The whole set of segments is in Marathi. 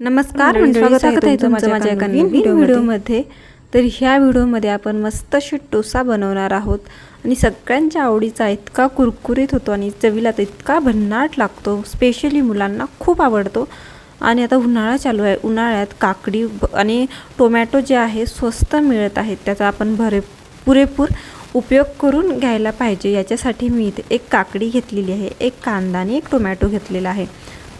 नमस्कार मंडळी, स्वागत आहे तुमचं माझ्या एका नवीन व्हिडिओमध्ये तर ह्या व्हिडिओमध्ये आपण मस्त अशी डोसा बनवणार आहोत. आणि सगळ्यांच्या आवडीचा इतका कुरकुरीत होतो आणि चवीला तर इतका भन्नाट लागतो. स्पेशली मुलांना खूप आवडतो. आणि आता उन्हाळा चालू आहे. उन्हाळ्यात काकडी आणि टोमॅटो जे आहे स्वस्त मिळत आहेत. त्याचा आपण भरे पुरेपूर उपयोग करून घ्यायला पाहिजे. याच्यासाठी मी इथे एक काकडी घेतलेली आहे एक कांदा आणि एक टोमॅटो घेतलेला आहे.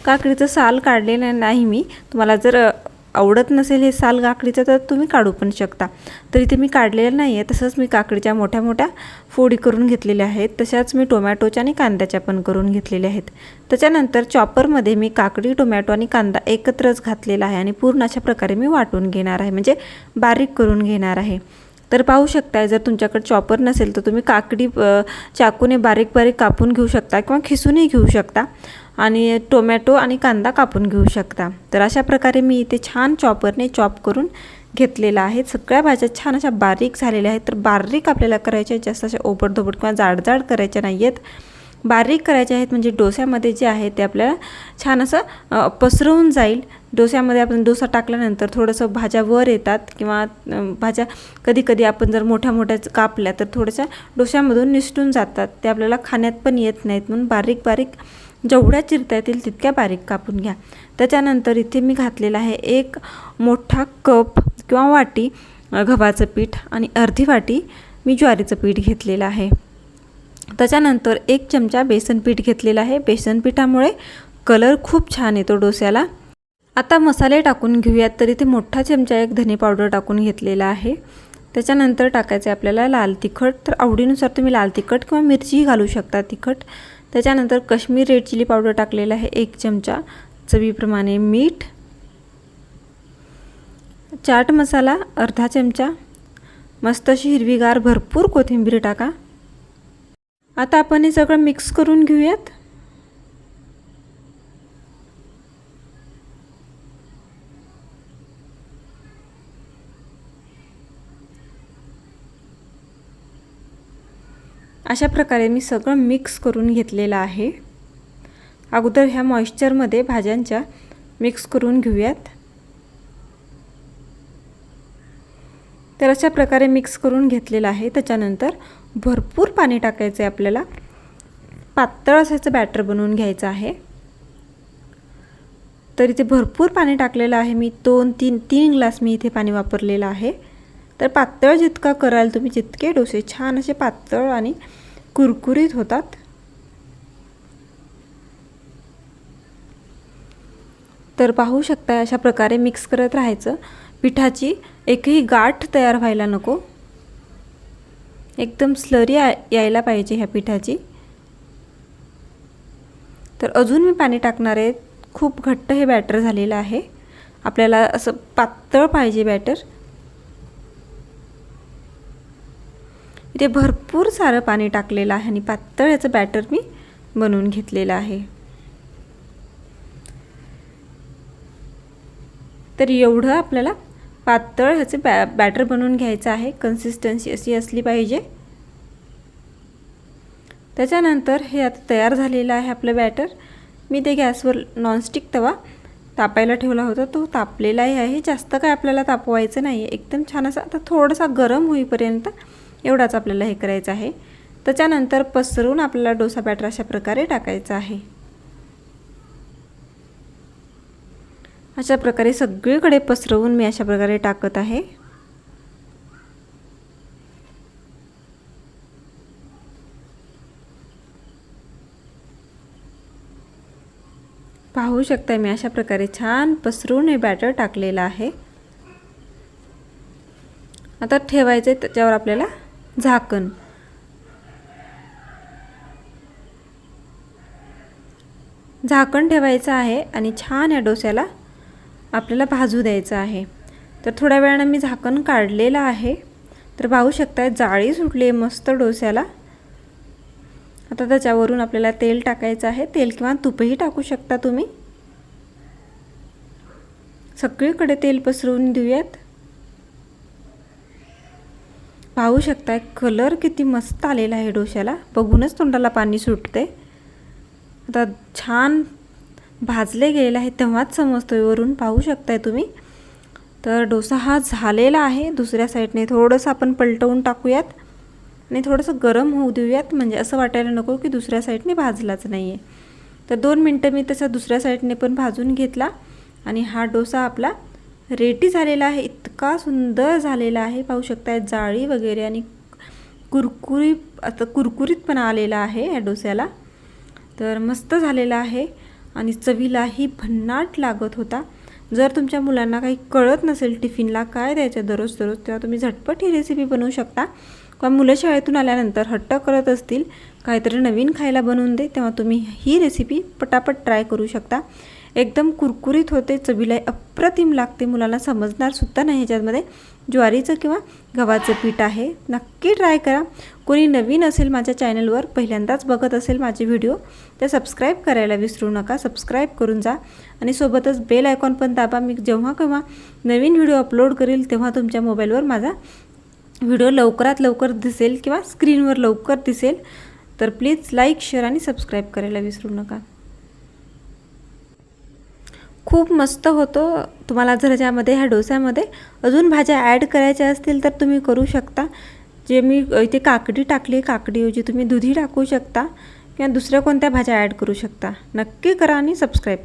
काकडीचं साल काढलेलं नाही मी. तुम्हाला जर आवडत नसेल हे साल काकडीचं तर तुम्ही काढू पण शकता. तर इथे मी काढलेलं नाही आहे तसंच मी काकडीच्या मोठ्या मोठ्या फोडी करून घेतलेल्या आहेत. तशाच मी टोमॅटोच्या आणि कांद्याच्या पण करून घेतलेल्या आहेत. त्याच्यानंतर चॉपरमध्ये मी काकडी टोमॅटो आणि कांदा एकत्रच घातलेला आहे आणि पूर्ण अशा प्रकारे मी वाटून घेणार आहे. म्हणजे बारीक करून घेणार आहे. तर पाहू शकताय जर तुमच्याकडे चॉपर नसेल तर तुम्ही काकडी चाकूने बारीक बारीक कापून घेऊ शकता किंवा खिसूनही घेऊ शकता आणि टोमॅटो आणि कांदा कापून घेऊ शकता. तर अशा प्रकारे मी इथे छान चॉपरने चॉप करून घेतलेला आहे. सगळ्या भाज्या छान अशा बारीक झालेल्या आहेत. तर बारीक आपल्याला करायच्या आहेत, जास्त अशा ओबडधोबड किंवा जाडजाड करायच्या नाही आहेत बारीक करायचे आहेत म्हणजे डोस्यामध्ये जे आहे ते आपल्याला छान असं पसरवून जाईल. डोस्यामध्ये आपण डोसा टाकल्यानंतर थोडंसं भाज्या वर येतात किंवा भाज्या कधी कधी आपण जर मोठ्या मोठ्या कापल्या तर थोड्याशा डोस्यामधून निसटून जातात. ते आपल्याला खाण्यात पण येत नाहीत म्हणून बारीक बारीक जेवढ्या चिरता येतील तितक्या बारीक कापून घ्या. त्याच्यानंतर इथे मी घातलेला आहे एक मोठा कप किंवा वाटी गव्हाचं पीठ आणि अर्धी वाटी मी ज्वारीचं पीठ घेतलेलं आहे. त्याच्यानंतर एक चमचा बेसन पीठ घेतलेलं आहे. बेसन पिठामुळे कलर खूप छान येतो डोस्याला. आता मसाले टाकून घेऊयात. तर इथे मोठा चमचा एक धने पावडर टाकून घेतलेला आहे. त्याच्यानंतर टाकायचे आपल्याला लाल तिखट. तर आवडीनुसार तुम्ही लाल तिखट किंवा मिरचीही घालू शकता तिखट. त्याच्यानंतर कश्मीर रेड चिली पावडर टाकलेला आहे एक चमचा. चवीप्रमाणे मीठ. चाट मसाला अर्धा चमचा. मस्त अशी हिरवीगार भरपूर कोथिंबीर टाका. आता आपण हे सगळं मिक्स करून घेऊयात. अशा प्रकारे मी सगळं मिक्स करून घेतलेलं आहे. अगोदर ह्या मॉइश्चरमध्ये भाज्यांच्या मिक्स करून घेऊयात. तर अशा प्रकारे मिक्स करून घेतलेलं आहे. त्याच्यानंतर भरपूर पाणी टाकायचं आहे आपल्याला. पातळ असायचं बॅटर बनवून घ्यायचं आहे. तर इथे भरपूर पाणी टाकलेलं आहे मी. दोन तीन तीन ग्लास मी इथे पाणी वापरलेलं आहे. तर पातळ जितका कराल तुम्ही जितके डोसे छान असे पातळ आणि कुरकुरीत होतात. तर पाहू शकता अशा प्रकारे मिक्स करत राहायचं. पिठाची एकही गाठ तयार व्हायला नको. एकदम स्लरी यायला पाहिजे ह्या पिठाची. तर अजून मी पाणी टाकणार आहे. खूप घट्ट हे बॅटर झालेलं आहे. आपल्याला असं पातळ पाहिजे बॅटर इथे भरपूर सारं पाणी टाकलेलं आहे आणि पातळ याचं बॅटर मी बनवून घेतलेलं आहे. तर एवढं आपल्याला पातळ ह्याचं बॅ बॅटर बनवून घ्यायचं आहे. कन्सिस्टन्सी अशी असली पाहिजे. त्याच्यानंतर हे आता तयार झालेलं आहे आपलं बॅटर. मी ते गॅसवर नॉनस्टिक तवा तापायला ठेवला होता. तो तापलेलाही आहे. जास्त काय आपल्याला तापवायचं नाही आहे एकदम छान असा आता थोडासा गरम होईपर्यंत एवढाच आपल्याला हे करायचं आहे. त्याच्यानंतर पसरून आपल्याला डोसा बॅटर अशा प्रकारे टाकायचा आहे. अशा प्रकारे सगळीकडे पसरवून मी अशा प्रकारे टाकत आहे. पाहू शकता मी अशा प्रकारे छान पसरून हे बॅटर टाकलेलं आहे. आता ठेवायचं आहे त्याच्यावर आपल्याला झाकण. झाकण ठेवायचं आहे आणि छान या डोस्याला आपल्याला भाजू द्यायचं आहे. तर थोड्या वेळानं मी झाकण काढलेलं आहे. तर पाहू शकता जाळी सुटली आहे मस्त डोस्याला. आता त्याच्यावरून आपल्याला तेल टाकायचं आहे. तेल किंवा तूपही टाकू शकता तुम्ही. सगळीकडे तेल पसरवून देऊयात. पाहू शकताय कलर किती मस्त आलेला आहे डोश्याला बघूनच तोंडाला पाणी सुटते आता छान भाजले गेलेलं आहे तेव्हाच समजतो वरून पाहू शकताय तुम्ही. तर डोसा हा झालेला आहे. दुसऱ्या साईडने थोडंसं आपण पलटवून टाकूयात आणि थोडंसं गरम होऊ देऊयात. म्हणजे असं वाटायला नको की दुसऱ्या साईडने भाजलाच नाही आहे तर दोन मिनटं मी तसा दुसऱ्या साईडने पण भाजून घेतला आणि हा डोसा आपला रेडी झालेला आहे. इतका सुंदर झालेला आहे. पाहू शकताय जाळी वगैरे आणि कुरकुरी आता कुरकुरीतपणा आलेला आहे या डोस्याला. तर मस्त झालेला आहे. आणि चवीलाही भन्नाट लागत होता. जर तुमच्या मुलांना काही कळत नसेल टिफिनला काय द्यायचं दररोज दररोज तेव्हा तुम्ही झटपट ही रेसिपी बनवू शकता. किंवा मुलं शाळेतून आल्यानंतर हट्ट करत असतील काहीतरी नवीन खायला बनवून दे तेव्हा तुम्ही ही रेसिपी पटापट ट्राय करू शकता. एकदम कुरकुरीत होते चवीला अप्रतिम लागते मुलाला समजणारसुद्धा नाही ह्याच्यामध्ये. ज्वारीचं किंवा गव्हाचं पीठ आहे नक्की ट्राय करा. कोणी नवीन असेल माझ्या चॅनलवर पहिल्यांदाच बघत असेल माझे व्हिडिओ तर सबस्क्राईब करायला विसरू नका. सबस्क्राईब करून जा आणि सोबतच बेल आयकॉन पण दाबा. मी जेव्हा केव्हा नवीन व्हिडिओ अपलोड करेल तेव्हा तुमच्या मोबाईलवर माझा व्हिडिओ लवकरात लवकर दिसेल किंवा स्क्रीनवर लवकर दिसेल. तर प्लीज लाईक शेअर आणि सबस्क्राईब करायला विसरू नका. खूप मस्त होतो तुम्हाला जर ह्याच्यामध्ये ह्या डोस्यामध्ये अजून भाज्या ॲड करायच्या असतील तर तुम्ही करू शकता. जे मी इथे काकडी टाकली काकडीऐवजी तुम्ही दुधी टाकू शकता किंवा दुसऱ्या कोणत्या भाज्या ॲड करू शकता. नक्की करा आणि सबस्क्राईब करा.